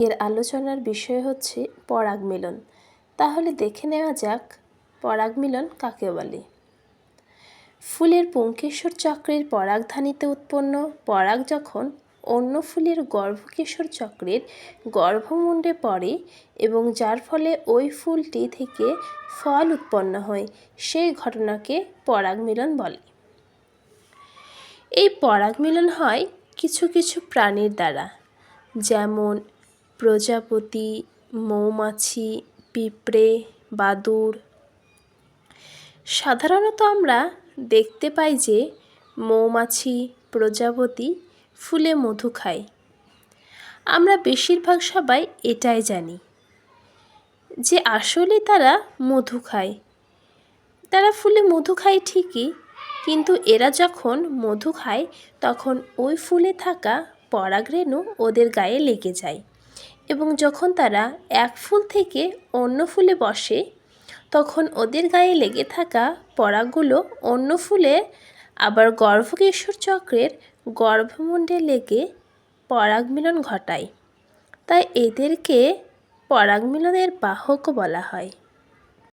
এর আলোচনার বিষয় হচ্ছে পরাগ মিলন। তাহলে দেখে নেওয়া যাক পরাগ মিলন কাকে বলে। ফুলের পুংকেশর চক্রের পরাগধানীতে উৎপন্ন। পরাগ যখন অন্য ফুলের গর্ভকেশর চক্রের গর্ভমুণ্ডে পড়ে এবং যার ফলে ওই ফুলটি থেকে ফল উৎপন্ন হয়, সেই ঘটনাকে পরাগ মিলন বলে। এই পরাগ মিলন হয় কিছু কিছু প্রাণীর দ্বারা। যেমন প্রজাপতি, মৌমাছি, পিঁপড়ে, বাদুড়। সাধারণত আমরা দেখতে পাই যে মৌমাছি, প্রজাপতি ফুলে মধু খায়। আমরা বেশিরভাগ সবাই এটাই জানি যে আসলে তারা মধু খায়। তারা ফুলে মধু খায় ঠিকই, কিন্তু এরা যখন মধু খায়, তখন ওই ফুলে থাকা পরাগরেণু ওদের গায়ে লেগে যায়। এবং যখন তারা এক ফুল থেকে অন্য ফুলে বসে, তখন ওদের গায়ে লেগে থাকা পরাগুলো অন্য ফুলে, আবার গর্ভকেশ্বর চক্রের গর্ভমুণ্ডে লেগে পরাগ মিলন ঘটায়। তাই এদেরকে পরাগ মিলনের বাহকও বলা হয়।